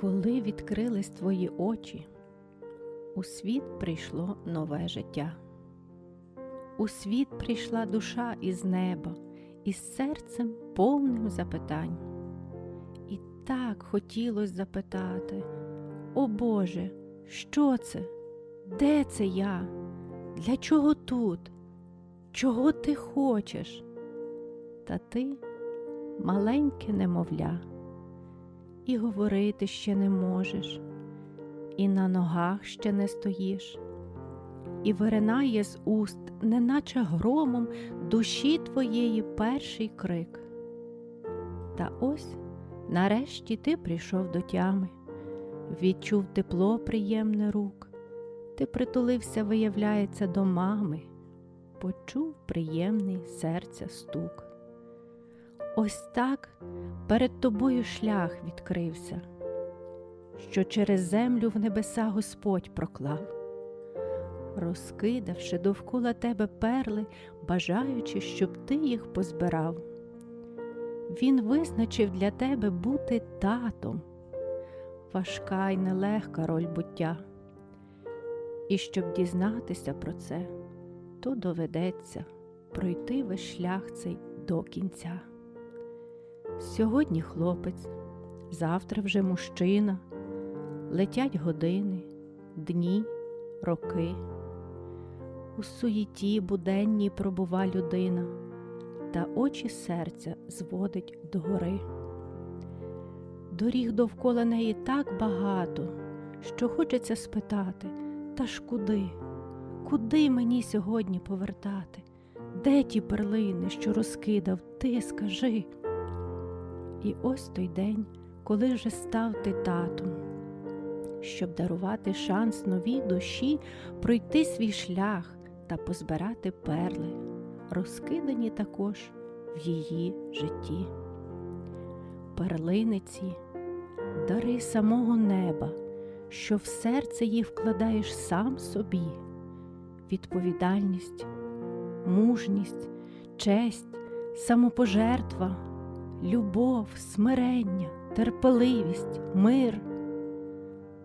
Коли відкрились твої очі, у світ прийшло нове життя. У світ прийшла душа із неба, із серцем повним запитань. І так хотілось запитати: О Боже, що це? Де це я? Для чого тут? Чого ти хочеш? Та ти маленьке немовля, і говорити ще не можеш, і на ногах ще не стоїш, і виринає з уст, неначе громом душі твоєї перший крик. Та ось нарешті ти прийшов до тями, відчув тепло приємне рук, ти притулився, виявляється, до мами, почув приємний серця стук. Ось так перед тобою шлях відкрився, що через землю в небеса Господь проклав, розкидавши довкола тебе перли, бажаючи, щоб ти їх позбирав. Він визначив для тебе бути татом, важка й нелегка роль буття. І щоб дізнатися про це, то доведеться пройти весь шлях цей до кінця. Сьогодні хлопець, завтра вже мужчина, летять години, дні, роки. У суєті буденній пробува людина, та очі серця зводить догори. Доріг довкола неї так багато, що хочеться спитати, та ж куди? Куди мені сьогодні повертати? Де ті перлини, що розкидав, ти скажи? І ось той день, коли вже став ти татом, щоб дарувати шанс новій душі пройти свій шлях та позбирати перли, розкидані також в її житті. Перлиниці, дари самого неба, що в серце їх вкладаєш сам собі, відповідальність, мужність, честь, самопожертва любов, смирення, терпеливість, мир.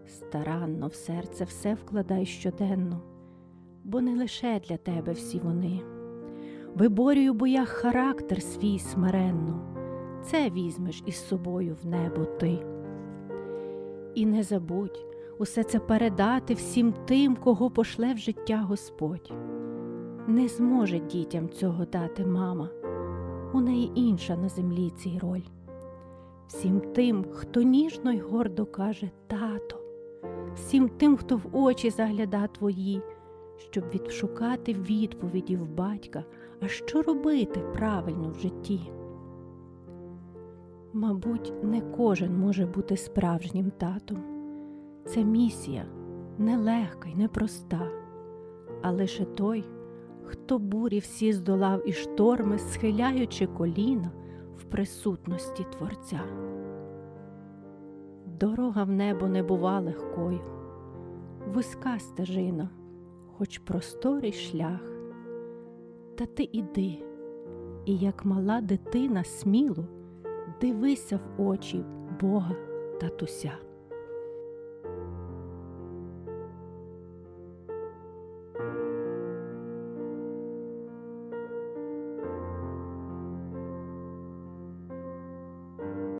Старанно в серце все вкладай щоденно, бо не лише для тебе всі вони. Виборюю в боях характер свій смиренно, це візьмеш із собою в небо ти. І не забудь усе це передати всім тим, кого пошле в життя Господь. Не зможе дітям цього дати мама у неї інша на землі цій роль. Всім тим, хто ніжно й гордо каже тато, всім тим, хто в очі загляда твої, щоб відшукати відповіді в батька, а що робити правильно в житті. Мабуть, не кожен може бути справжнім татом. Це місія нелегка й непроста, а лише той, хто бурі всі здолав і шторми, схиляючи коліна в присутності Творця. Дорога в небо не бува легкою, вузька стежина, хоч просторий шлях. Та ти іди, і, як мала дитина, сміло дивися в очі Бога татуся.